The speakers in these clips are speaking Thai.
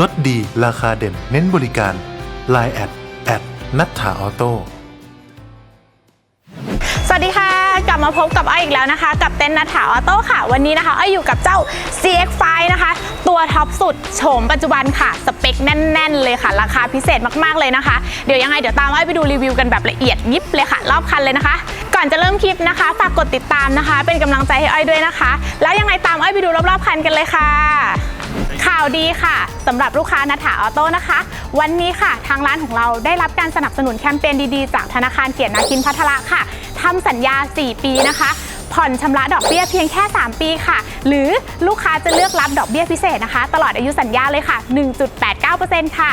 ลดดีราคาเด่น เน้นบริการ Line แอดแอดนัทถาออโต้ สวัสดีค่ะ กลับมาพบกับอ้อยอีกแล้วนะคะ กับเต้นนัทถาออโต้ค่ะ วันนี้นะคะอ้อยอยู่กับเจ้า CX5 นะคะ ตัวท็อปสุดโฉมปัจจุบันค่ะ สเปคแน่น ๆ เลยค่ะ ราคาพิเศษมากๆเลยนะคะ เดี๋ยวยังไงเดี๋ยวตามอ้อยไปดูรีวิวกันแบบละเอียดยิบเลยค่ะ รอบคันเลยนะคะ ก่อนจะเริ่มคลิปนะคะฝากกดติดตามนะคะ เป็นกำลังใจให้อ้อยด้วยนะคะ แล้วยังไงตามอ้อยไปดูรอบๆคันกันเลยค่ะ ข่าวดีค่ะสำหรับลูกค้านัฐาออโต้นะคะ วันนี้ค่ะ ทางร้านของเราได้รับการสนับสนุนแคมเปญดีๆ จากธนาคารเกียรตินาคินพัทระค่ะทำสัญญา 4 ปีนะคะ ผ่อนชำระดอกเบี้ยเพียงแค่ 3 ปีค่ะ หรือลูกค้าจะเลือกรับดอกเบี้ยพิเศษนะคะ ตลอดอายุสัญญาเลยค่ะ 1.89%ค่ะ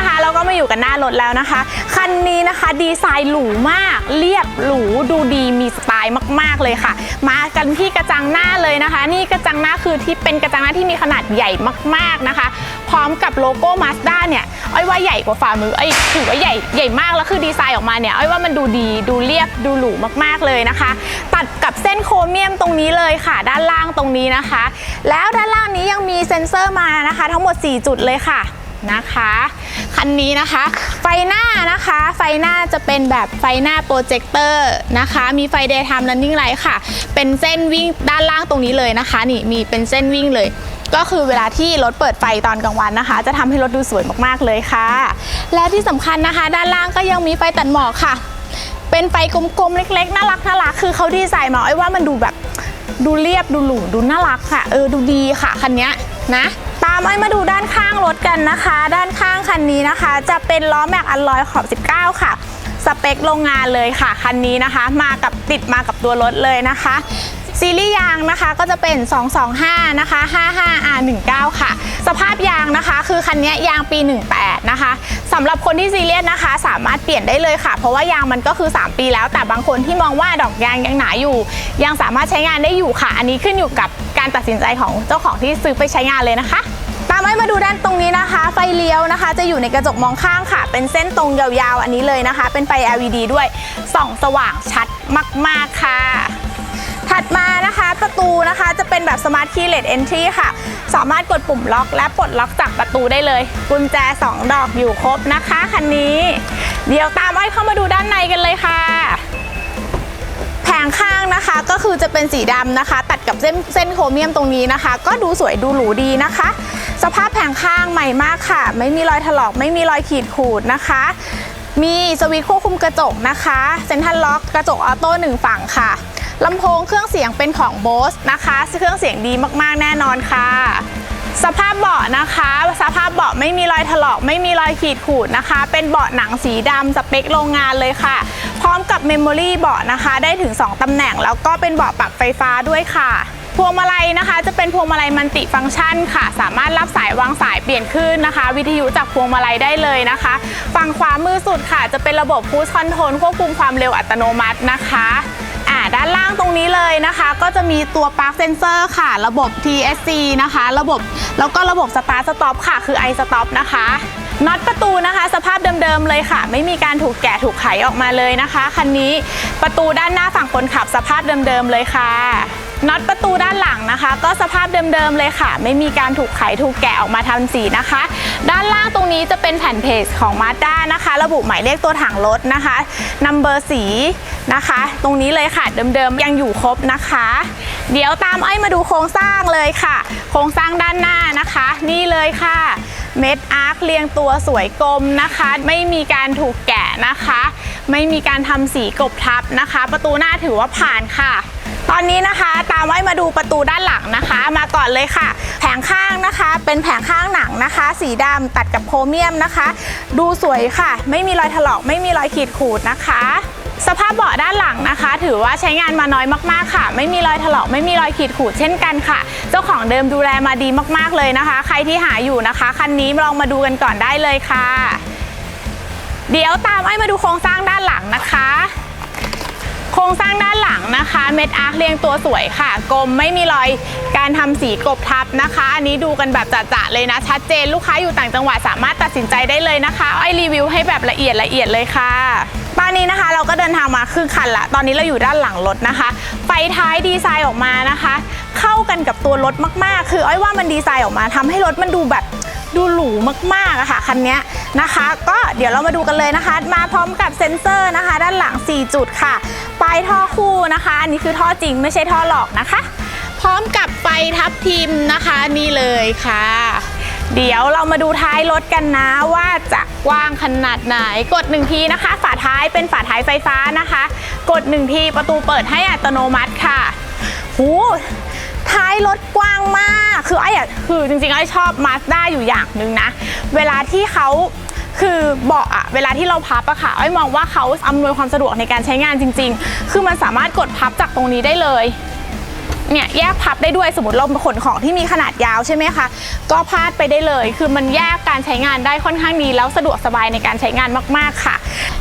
ะ ก็มาอยู่กันหน้ารถแล้วนะคะ คันนี้นะคะดีไซน์หรูมาก เรียบหรูดูดีมีสไตล์มาก ๆ เลยค่ะ มากันที่กระจังหน้าเลยนะคะ นี่กระจังหน้าคือที่เป็นกระจังหน้าที่มีขนาดใหญ่มาก ๆนะคะ พร้อมกับโลโก้มาสด้าเนี่ยอ้อยว่าใหญ่กว่าฝ่ามือไอ้ถือว่าใหญ่ใหญ่มากแล้วคือดีไซน์ออกมาเนี่ยอ้อยว่ามันดูดีดูเรียบดูหรูมากๆเลยนะคะ ตัดกับเส้นโครเมียมตรงนี้เลยค่ะ ด้านล่างตรงนี้นะคะ แล้วด้านล่างนี้ยังมีเซ็นเซอร์มานะคะ ทั้งหมด 4 จุดเลยค่ะ นะคะ คันนี้นะคะ ไฟหน้านะคะ ไฟหน้าจะเป็นแบบไฟหน้าโปรเจคเตอร์นะคะ มีไฟ daytime running light ค่ะ เป็นเส้นวิ่งด้านล่างตรงนี้เลยนะคะ นี่มีเป็นเส้นวิ่งเลยก็คือเวลาที่รถเปิดไฟตอนกลางวันนะคะ จะทำให้รถดูสวยมากๆเลยค่ะ และที่สำคัญนะคะ ด้านล่างก็ยังมีไฟตัดหมอกค่ะ เป็นไฟกลมๆเล็กๆน่ารักน่ารักคือเขาดีไซน์มาไอ้ว่ามันดูแบบดูเรียบดูหรูดูน่ารักค่ะ เออดูดีค่ะคันนี้นะามไอ้มาดูด้านข้างรถกันนะคะ ด้านข้างคันนี้นะคะ จะเป็นล้อแม็กอัลลอยขอบ 19 ค่ะ สเปคโรงงานเลยค่ะ คันนี้นะคะ มากับติดมากับตัวรถเลยนะคะ ซีรีส์ยางนะคะก็จะเป็น 225 นะคะ 55R19 ค่ะ สภาพยางนะคะ คือคันนี้ยางปี 18 นะคะสำหรับคนที่ซีเรียสนะคะ สามารถเปลี่ยนได้เลยค่ะ เพราะว่ายางมันก็คือ 3 ปีแล้ว แต่บางคนที่มองว่าดอกยางยังหนาอยู่ ยังสามารถใช้งานได้อยู่ค่ะ อันนี้ขึ้นอยู่กับการตัดสินใจของเจ้าของที่ซื้อไปใช้งานเลยนะคะ ตามไว้มาดูด้านตรงนี้นะคะ ไฟเลี้ยวนะคะ จะอยู่ในกระจกมองข้างค่ะ เป็นเส้นตรงยาวๆ อันนี้เลยนะคะ เป็นไฟ LED ด้วยส่องสว่างชัดมากๆค่ะ ถัดมานะคะประตูนะคะจะเป็นแบบ Smart Key Led Entry ค่ะ สามารถกดปุ่มล็อก และปลดล็อกจากประตูได้เลยกุญแจ 2 ดอกอยู่ครบนะคะคันนี้ เดี๋ยวตามอ้อยเข้ามาดูด้านในกันเลยค่ะแผงข้างนะคะก็คือจะเป็นสีดำนะคะ ตัดกับเส้นเส้นโครเมียมตรงนี้นะคะ ก็ดูสวยดูหรูดีนะคะ สภาพแผงข้างใหม่มากค่ะ ไม่มีรอยถลอกไม่มีรอยขีดขูดนะคะ มีสวิตช์ควบคุมกระจกนะคะเซ็นทรัลล็อกกระจกออโต้หนึ่งฝั่งค่ะลำโพงเครื่องเสียงเป็นของ Bose นะคะ เครื่องเสียงดีมากๆแน่นอนค่ะ สภาพเบาะนะคะ สภาพเบาะไม่มีรอยถลอก ไม่มีรอยขีดขูดนะคะ เป็นเบาะหนังสีดำสเปคโรงงานเลยค่ะ พร้อมกับเมมโมรี่เบาะนะคะ ได้ถึง 2ตำแหน่ง แล้วก็เป็นเบาะปรับไฟฟ้าด้วยค่ะ พวงมาลัยนะคะ จะเป็นพวงมาลัยมัลติฟังก์ชันค่ะ สามารถรับสายวางสายเปลี่ยนคลื่นนะคะ วิทยุจากพวงมาลัยได้เลยนะคะ ฝั่งขวามือสุดค่ะ จะเป็นระบบ Cruise Control ควบคุมความเร็วอัตโนมัตินะคะด้านล่างตรงนี้เลยนะคะ ก็จะมีตัวปลั๊กเซนเซอร์ค่ะ ระบบ TSC นะคะ ระบบแล้วก็ระบบสตาร์สต็อปค่ะ คือ i stop นะคะน็อตประตูนะคะ สภาพเดิมๆเลยค่ะ ไม่มีการถูกแกะถูกไขออกมาเลยนะคะคันนี้ประตูด้านหน้าฝั่งคนขับสภาพเดิมๆเลยค่ะ น็อตประตูด้านหลังนะคะ ก็สภาพเดิมๆเลยค่ะ ไม่มีการถูกไขถูกแกะออกมาทำสีนะคะ ด้านล่างตรงนี้จะเป็นแผ่นเพจของ Mazda นะคะ ระบุหมายเลขตัวถังรถนะคะนัมเบอร์สีนะคะ ตรงนี้เลยค่ะเดิมๆยังอยู่ครบนะคะ เดี๋ยวตามอ้อยมาดูโครงสร้างเลยค่ะ โครงสร้างด้านหน้านะคะ นี่เลยค่ะเม็ดอาร์คเรียงตัวสวยกลมนะคะ ไม่มีการถูกแกะนะคะ ไม่มีการทำสีกบทับนะคะ ประตูหน้าถือว่าผ่านค่ะ ตอนนี้นะคะตามไว้มาดูประตูด้านหลังนะคะ มาก่อนเลยค่ะ แผงข้างนะคะ เป็นแผงข้างหนังนะคะ สีดำตัดกับโครเมียมนะคะ ดูสวยค่ะ ไม่มีรอยถลอกไม่มีรอยขีดขูดนะคะสภาพเบาะด้านหลังนะคะ ถือว่าใช้งานมาน้อยมากๆค่ะ ไม่มีรอยถลอกไม่มีรอยขีดขูดเช่นกันค่ะ เจ้าของเดิมดูแลมาดีมากๆเลยนะคะ ใครที่หาอยู่นะคะคันนี้ลองมาดูกันก่อนได้เลยค่ะ เดี๋ยวตามไอ้มาดูโครงสร้างด้านหลังนะคะ โครงสร้างด้านหลังนะคะ เม็ดอาร์คเรียงตัวสวยค่ะ กลมไม่มีรอยการทำสีกบทับนะคะ อันนี้ดูกันแบบจะๆเลยนะ ชัดเจนลูกค้าอยู่ต่างจังหวัดสามารถตัดสินใจได้เลยนะคะไอรีวิวให้แบบละเอียดละเอียดเลยค่ะตอนนี้นะคะเราก็เดินทางมาครึ่งคันละ ตอนนี้เราอยู่ด้านหลังรถนะคะ ไฟท้ายดีไซน์ออกมานะคะ เข้ากันกับตัวรถมากๆ คืออ้อยว่ามันดีไซน์ออกมาทำให้รถมันดูแบบดูหรูมากๆอะค่ะคันเนี้ยนะคะ ก็เดี๋ยวเรามาดูกันเลยนะคะ มาพร้อมกับเซ็นเซอร์นะคะ ด้านหลัง 4 จุดค่ะ ปลายท่อคู่นะคะ อันนี้คือท่อจริงไม่ใช่ท่อหลอกนะคะ พร้อมกับไฟทับทิมนะคะนี่เลยค่ะ เดี๋ยวเรามาดูท้ายรถกันนะว่าจะกว้างขนาดไหน กด1ทีนะคะ ฝาท้ายเป็นฝาท้ายไฟฟ้านะคะ กด1ทีประตูเปิดให้อัตโนมัติค่ะหูท้ายรถกว้างมาก คือไอ้อะคือจริงๆไอ้ชอบมาสด้าอยู่อย่างหนึ่งนะ เวลาที่เขา คือเบาะอะเวลาที่เราพับอะค่ะไอ้มองว่าเขาอำนวยความสะดวกในการใช้งานจริง ๆ คือมันสามารถกดพับจากตรงนี้ได้เลย เนี่ยแยกพับได้ด้วยสมมติเราขนของที่มีขนาดยาวใช่ไหมคะ ก็พาดไปได้เลย คือมันแยกการใช้งานได้ค่อนข้างดี แล้วสะดวกสบายในการใช้งานมาก ๆค่ะ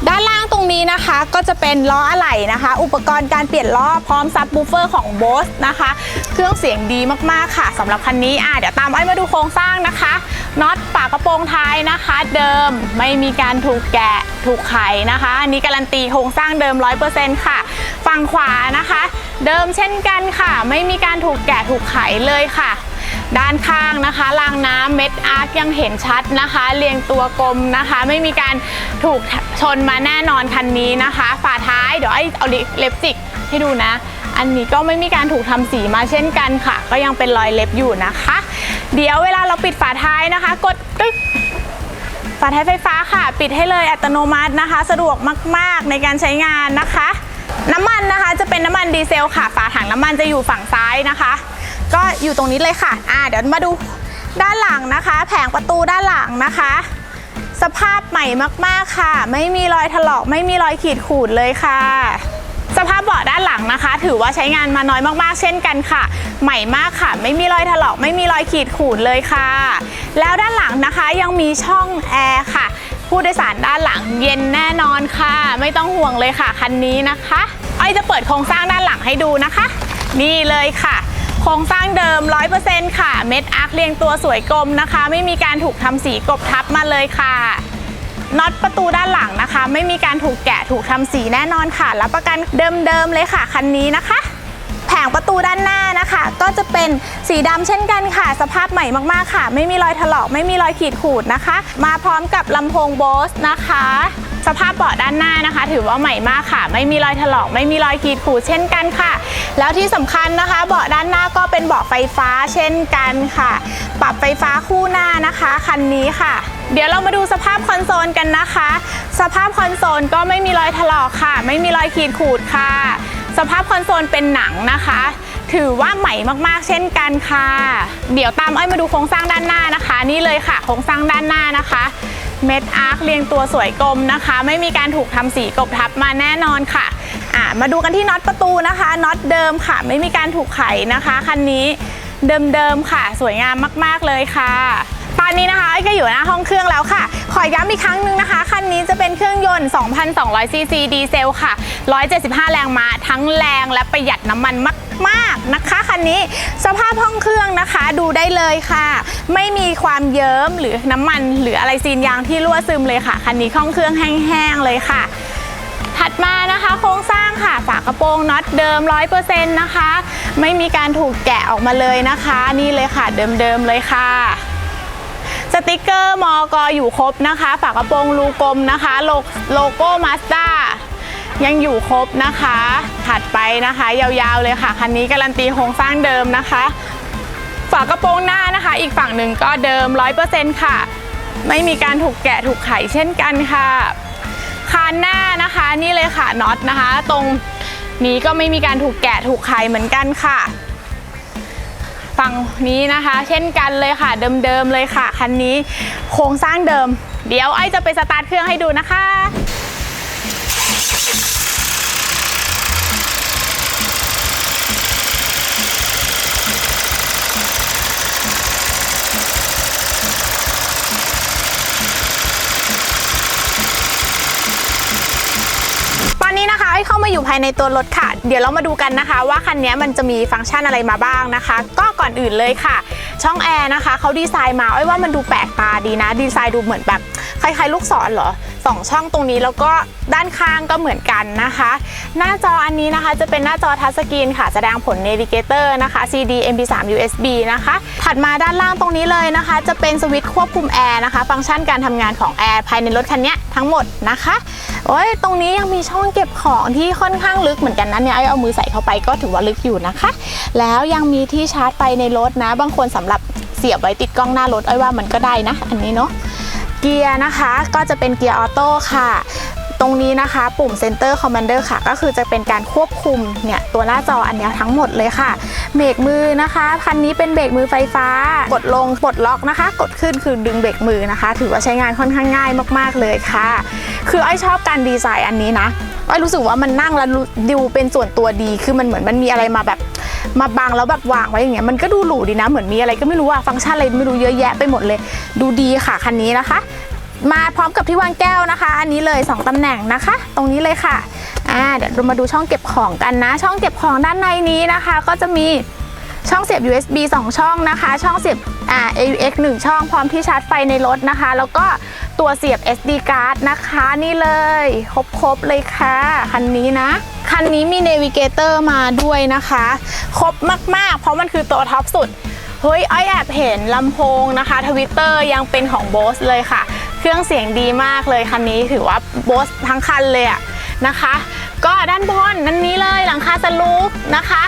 ด้านล่างตรงนี้นะคะก็จะเป็นล้ออะไหล่นะคะ อุปกรณ์การเปลี่ยนล้อพร้อมซับบูฟเฟอร์ของ Bose นะคะ เครื่องเสียงดีมากๆค่ะสำหรับคันนี้อะเดี๋ยวตามไอ้มาดูโครงสร้างนะคะน็อตฝากระโปรงท้ายนะคะ เดิมไม่มีการถูกแกะ ถูกไขนะคะ อันนี้การันตีโครงสร้างเดิม 100%ค่ะ ฝั่งขวานะคะ เดิมเช่นกันค่ะ ไม่มีการถูกแกะถูกไขเลยค่ะ ด้านข้างนะคะรางน้ำเม็ดอาร์คยังเห็นชัดนะคะ เรียงตัวกลมนะคะ ไม่มีการถูกชนมาแน่นอนคันนี้นะคะ ฝาท้ายเดี๋ยวไอ้เอาเล็บจิกให้ดูนะอันนี้ก็ไม่มีการถูกทำสีมาเช่นกันค่ะ ก็ยังเป็นรอยเล็บอยู่นะคะ เดี๋ยวเวลาเราปิดฝาท้ายนะคะ กดตึ๊ก ฝาท้ายไฟฟ้าค่ะ ปิดให้เลยอัตโนมัตินะคะ สะดวกมากๆในการใช้งานนะคะ น้ำมันนะคะจะเป็นน้ำมันดีเซลค่ะ ฝาถังน้ำมันจะอยู่ฝั่งซ้ายนะคะ ก็อยู่ตรงนี้เลยค่ะอ่าเดี๋ยวมาดูด้านหลังนะคะ แผงประตูด้านหลังนะคะ สภาพใหม่มากๆค่ะ ไม่มีรอยถลอกไม่มีรอยขีดขูดเลยค่ะ สภาพเบาะด้านหลังนะคะ ถือว่าใช้งานมาน้อยมากๆ เช่นกันค่ะ ใหม่มากค่ะ ไม่มีรอยถลอกไม่มีรอยขีดขูดเลยค่ะ แล้วด้านหลังนะคะยังมีช่องแอร์ค่ะ ผู้โดยสารด้านหลังเย็นแน่นอนค่ะ ไม่ต้องห่วงเลยค่ะคันนี้นะคะอ้อยจะเปิดโครงสร้างด้านหลังให้ดูนะคะ นี่เลยค่ะโครงสร้างเดิม 100%ค่ะ เม็ดอาร์คเรียงตัวสวยกลมนะคะ ไม่มีการถูกทำสีกบทับมาเลยค่ะ น็อตประตูด้านหลังนะคะ ไม่มีการถูกแกะถูกทำสีแน่นอนค่ะรับประกันเดิมๆเลยค่ะคันนี้นะคะ แผงประตูด้านหน้านะคะ ก็จะเป็นสีดำเช่นกันค่ะ สภาพใหม่มากๆค่ะ ไม่มีรอยถลอกไม่มีรอยขีดขูดนะคะ มาพร้อมกับลำโพงโบสนะคะ สภาพเบาะด้านหน้านะคะ ถือว่าใหม่มากค่ะ ไม่มีรอยถลอก ไม่มีรอยขีดขูดเช่นกันค่ะ แล้วที่สำคัญนะคะ เบาะด้านหน้าก็เป็นเบาะไฟฟ้าเช่นกันค่ะ ปรับไฟฟ้าคู่หน้านะคะคันนี้ค่ะ เดี๋ยวเรามาดูสภาพคอนโซลกันนะคะ สภาพคอนโซลก็ไม่มีรอยถลอกค่ะ ไม่มีรอยขีดขูดค่ะ สภาพคอนโซลเป็นหนังนะคะถือว่าใหม่มากๆ เช่นกันค่ะ เดี๋ยวตามอ้อยมาดูโครงสร้างด้านหน้านะคะ นี่เลยค่ะ โครงสร้างด้านหน้านะคะ เม็ดอาร์คเรียงตัวสวยกลมนะคะ ไม่มีการถูกทำสีกบทับมาแน่นอนค่ะมาดูกันที่น็อตประตูนะคะน็อตเดิมค่ะ ไม่มีการถูกไขนะคะคันนี้เดิมๆค่ะ สวยงามมากๆเลยค่ะ ตอนนี้นะคะไอ้ก็อยู่หน้าห้องเครื่องแล้วค่ะ ขอย้ำอีกครั้งหนึ่งนะคะ คันนี้จะเป็นเครื่องยนต์ 2,200ซีซีดีเซลค่ะ 175 แรงม้าทั้งแรงและประหยัดน้ำมันมาก ๆนะคะคันนี้สภาพห้องเครื่องนะคะดูได้เลยค่ะ ไม่มีความเยิ้มหรือน้ำมัน หรืออะไรซีนยางที่รั่วซึมเลยค่ะคันนี้ห้องเครื่องแห้งๆเลยค่ะ ถัดมานะคะโครงสร้างค่ะฝากระโปรงน็อตเดิม 100%นะคะ ไม่มีการถูกแกะออกมาเลยนะคะ นี่เลยค่ะเดิมๆเลยค่ะสติกเกอร์มอกออยู่ครบนะคะ ฝากระโปรงรูกลมนะคะ โลโลโก้มาสด้า ยังอยู่ครบนะคะ ถัดไปนะคะ ยาวๆเลยค่ะ คันนี้การันตีโครงสร้างเดิมนะคะ ฝากระโปรงหน้านะคะ อีกฝั่งหนึ่งก็เดิม 100%ค่ะ ไม่มีการถูกแกะถูกไขเช่นกันค่ะ คานหน้านะคะนี่เลยค่ะน็อตนะคะ ตรงนี้ก็ไม่มีการถูกแกะถูกไขเหมือนกันค่ะ ฝั่งนี้นะคะ เช่นกันเลยค่ะ เดิมๆเลยค่ะ คันนี้โครงสร้างเดิม เดี๋ยวไอจะไปสตาร์ทเครื่องให้ดูนะคะ ตอนนี้นะคะไอ้เข้า มาอยู่ภายในตัวรถค่ะ เดี๋ยวเรามาดูกันนะคะ ว่าคันนี้มันจะมีฟังก์ชันอะไรมาบ้างนะคะ ก็ก่อนอื่นเลยค่ะ ช่องแอร์นะคะเขาดีไซน์มาไอ้ว่ามันดูแปลกตาดีนะ ดีไซน์ดูเหมือนแบบคล้ายๆลูกศรเหรอ สองช่องตรงนี้แล้วก็ด้านข้างก็เหมือนกันนะคะ หน้าจออันนี้นะคะจะเป็นหน้าจอทัชสกรีนค่ะ แสดงผล Navigator นะคะ CD MP3 USB นะคะ ถัดมาด้านล่างตรงนี้เลยนะคะ จะเป็นสวิตช์ควบคุมแอร์นะคะ ฟังก์ชันการทำงานของแอร์ภายในรถคันนี้ทั้งหมดนะคะโอ้ยตรงนี้ยังมีช่องเก็บของที่ค่อนข้างลึกเหมือนกันนะเนี่ยไอเอามือใส่เข้าไปก็ถือว่าลึกอยู่นะคะ แล้วยังมีที่ชาร์จไฟในรถนะ บางคนสำหรับเสียบไว้ติดกล้องหน้ารถไอ้ว่ามันก็ได้นะ อันนี้เนาะ เกียร์นะคะก็จะเป็นเกียร์ออโต้ค่ะ ตรงนี้นะคะ ปุ่ม Center Commander ค่ะ ก็คือจะเป็นการควบคุมเนี่ยตัวหน้าจออันนี้ทั้งหมดเลยค่ะ เบรกมือนะคะ คันนี้เป็นเบรกมือไฟฟ้า กดลงปลดล็อกนะคะ กดขึ้นคือดึงเบรกมือนะคะ ถือว่าใช้งานค่อนข้างง่ายมากๆเลยค่ะ คือไอ้ชอบการดีไซน์อันนี้นะไอ้รู้สึกว่ามันนั่งแล้วดูเป็นส่วนตัวดี คือมันเหมือนมันมีอะไรมาแบบมาบังแล้วแบบวางไว้อย่างเงี้ยมันก็ดูหรูดีนะ เหมือนมีอะไรก็ไม่รู้อะฟังก์ชันอะไรไม่รู้เยอะแยะไปหมดเลย ดูดีค่ะคันนี้นะคะ มาพร้อมกับที่วางแก้วนะคะ อันนี้เลย 2ตำแหน่งนะคะ ตรงนี้เลยค่ะอ่าเดี๋ยวเรามาดูช่องเก็บของกันนะ ช่องเก็บของด้านในนี้นะคะ ก็จะมีช่องเสียบ USB 2 ช่องนะคะ ช่องเสียบอ่า AUX 1 ช่องพร้อมที่ชาร์จไฟในรถนะคะ แล้วก็ตัวเสียบ SD card นะคะนี่เลยครบๆเลยค่ะ คันนี้นะ คันนี้มี Navigator มาด้วยนะคะ ครบมาก ๆ เพราะมันคือตัวท็อปสุด เฮ้ยไอแอบเห็นลำโพงนะคะทวิตเตอร์ยังเป็นของ Bose เลยค่ะ เครื่องเสียงดีมากเลยคันนี้ถือว่า Bose ทั้งคันเลยอะนะคะ ก็ด้านบนนั่นนี้เลยหลังคาสลูปนะคะ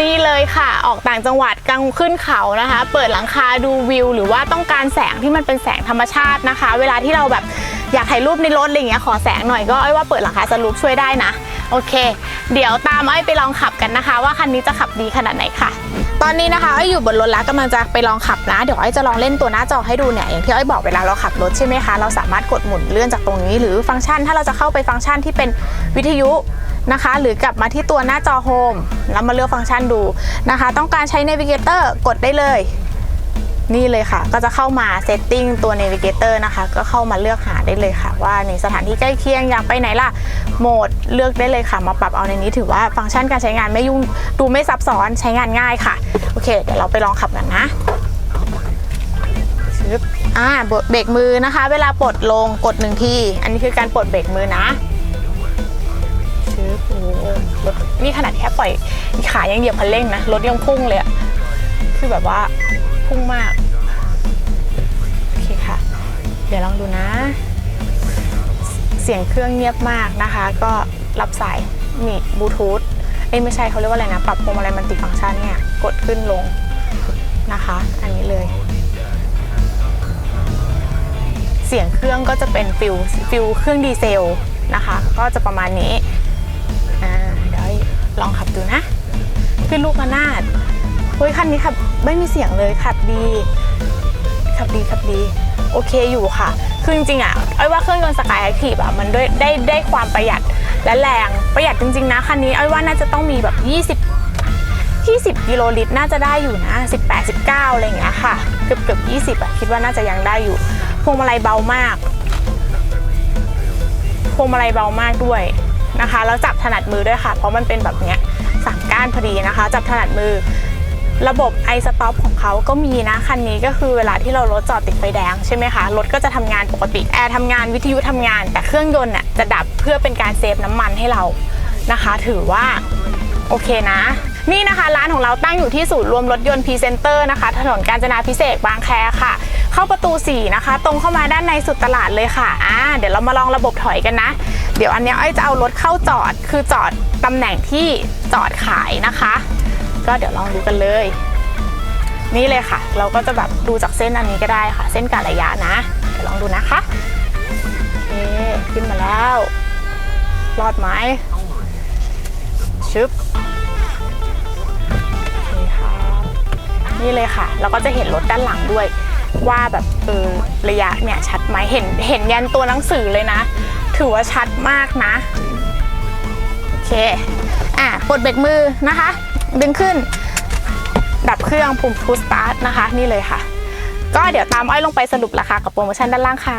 ดีเลยค่ะ ออกต่างจังหวัดกลางขึ้นเขานะคะ เปิดหลังคาดูวิว หรือว่าต้องการแสงที่มันเป็นแสงธรรมชาตินะคะ เวลาที่เราแบบอยากถ่ายรูปในรถอะไรอย่างเงี้ยขอแสงหน่อยก็ไอ้ว่าเปิดหลังคาสลูปช่วยได้นะ โอเค เดี๋ยวตามไอ้ไปลองขับกันนะคะ ว่าคันนี้จะขับดีขนาดไหนค่ะ ตอนนี้นะคะไอ้อยู่บนรถแล้วกำลังจะไปลองขับนะ เดี๋ยวไอ้จะลองเล่นตัวหน้าจอให้ดูเนี่ยอย่างที่ไอ้บอกเวลาเราขับรถใช่ไหมคะ เราสามารถกดหมุนเลื่อนจากตรงนี้ หรือฟังก์ชันถ้าเราจะเข้าไปฟังก์ชันที่เป็นวิทยุนะคะ หรือกลับมาที่ตัวหน้าจอโฮมแล้วมาเลือกฟังก์ชันดูนะคะ ต้องการใช้ Navigator กดได้เลย นี่เลยค่ะ ก็จะเข้ามาเซตติ้งตัว Navigator นะคะ ก็เข้ามาเลือกหาได้เลยค่ะ ว่าในสถานที่ใกล้เคียงอยากไปไหนล่ะ โหมดเลือกได้เลยค่ะ มาปรับเอาในนี้ถือว่าฟังก์ชันการใช้งานไม่ยุ่งดูไม่ซับซ้อนใช้งานง่ายค่ะ โอเค เดี๋ยวเราไปลองขับกันนะชึบอ่าเบรกมือนะคะ เวลาปลดลงกดหนึ่งที อันนี้คือการปลดเบรกมือนะชึบโอ้โหนี่ขนาดแค่ปล่อยขายังเหยียบคันเร่งนะรถยังพุ่งเลยอะคือแบบว่า พุ่งมาก โอเคค่ะ เดี๋ยวลองดูนะ เสียงเครื่องเงียบมากนะคะ ก็รับสายมีบลูทูธเอ้ยไม่ใช่เขาเรียกว่าอะไรนะ ปรับพวงมาลัยมันติฟังก์ชันเนี่ย กดขึ้นลงนะคะ อันนี้เลย เสียงเครื่องก็จะเป็นฟิลฟิลเครื่องดีเซลนะคะ ก็จะประมาณนี้อ่าเดี๋ยวลองขับดูนะ ขึ้นลูกระนาดเฮ้ยคันนี้ขับ ไม่มีเสียงเลยขับดี ขับดีขับดี โอเคอยู่ค่ะ คือจริงๆอะไอ้ว่าเครื่องยนต์สกายแอคทีฟอะมันด้วยได้ได้ความประหยัดและแรงประหยัดจริงๆนะคันนี้ไอ้ว่าน่าจะต้องมีแบบ 20 20 กิโลลิตรน่าจะได้อยู่นะ 18 19 อะไรอย่างเงี้ยค่ะ เกือบเกือบ20 อะ คิดว่าน่าจะยังได้อยู่ พวงมาลัยเบามาก พวงมาลัยเบามากด้วยนะคะ แล้วจับถนัดมือด้วยค่ะ เพราะมันเป็นแบบเนี้ยสามก้านพอดีนะคะ จับถนัดมือ ระบบ i stop ของเขาก็มีนะคันนี้ก็คือเวลาที่เรารถจอดติดไฟแดงใช่ไหมคะรถก็จะทำงานปกติแอร์ทำงานวิทยุทำงาน แต่เครื่องยนต์น่ะจะดับเพื่อเป็นการเซฟน้ำมันให้เรานะคะ ถือว่าโอเคนะ นี่นะคะ ร้านของเราตั้งอยู่ที่ศูนย์รวมรถยนต์พรีเซนเตอร์นะคะ ถนนกาญจนาพิเศษบางแคค่ะ เข้าประตู 4 นะคะ ตรงเข้ามาด้านในสุดตลาดเลยค่ะอ่าเดี๋ยวเรามาลองระบบถอยกันนะ เดี๋ยวอันนี้ยอ้อยจะเอารถเข้าจอดคือจอดตำแหน่งที่จอดขายนะคะ ก็เดี๋ยวลองดูกันเลย นี่เลยค่ะ เราก็จะแบบดูจากเส้นอันนี้ก็ได้ค่ะ เส้นการะยะนะ เดี๋ยวลองดูนะคะโอเคขึ้นมาแล้ว รอดไหมชชึบนี่ค่ะนี่เลยค่ะแล้วก็จะเห็นรถด้านหลังด้วยว่าแบบเออระยะเนี่ยชัดไหมเห็นเห็นยันตัวหนังสือเลยนะ ถือว่าชัดมากนะ โอเค อะปลดเบรกมือนะคะ ดึงขึ้น ดับเครื่องปุ่ม push start นะคะ นี่เลยค่ะ ก็เดี๋ยวตามอ้อยลงไปสรุปราคากับโปรโมชั่นด้านล่างค่ะ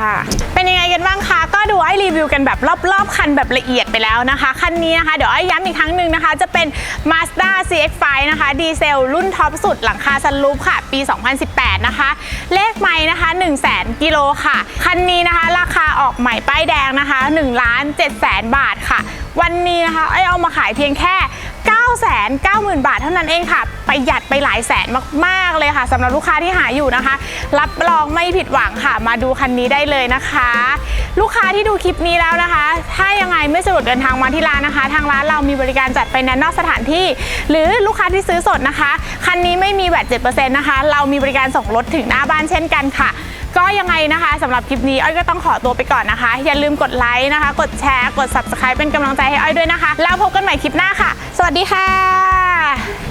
เป็นยังไงกันบ้างคะก็ดูอ้อยรีวิวกันแบบรอบๆ คันแบบละเอียดไปแล้วนะคะ คันนี้นะคะเดี๋ยวอ้อยย้ำอีกครั้งหนึ่งนะคะ จะเป็น Mazda CX-5 นะคะ ดีเซลรุ่นท็อปสุดหลังคาซันรูฟค่ะ ปี 2018 นะคะ เลขไม้นะคะ 1 0 0 0 0แกิโลค่ะ คันนี้นะคะ ราคาออกใหม่ป้ายแดงนะคะ1ล้าน7แสนบาทค่ะ วันนี้นะคะไอ้อยเอามาขายเพียงแค่ 9 9 0 0 0 0 บาทเท่านั้นเองค่ะประหยัดไปหลายแสนมากๆเลยค่ะสำหรับลูกค้าที่หาอยู่นะคะ รับรองไม่ผิดหวังค่ะ มาดูคันนี้ได้เลยนะคะ ลูกค้าที่ดูคลิปนี้แล้วนะคะ ถ้ายังไงไม่สะดวกเดินทางมาที่ร้านนะคะ ทางร้านเรามีบริการจัดไปแนนนอกสถานที่ หรือลูกค้าที่ซื้อสดนะคะคันนี้ไม่มีแวด7%นะคะเรามีบริการส่งรถถึงหน้าบ้านเช่นกันค่ะ ก็ยังไงนะคะสำหรับคลิปนี้อ้อยก็ต้องขอตัวไปก่อนนะคะ อย่าลืมกดไลค์นะคะ กดแชร์ กด subscribe เป็นกำลังใจให้อ้อยด้วยนะคะ แล้วพบกันใหม่คลิปหน้าค่ะ สวัสดีค่ะ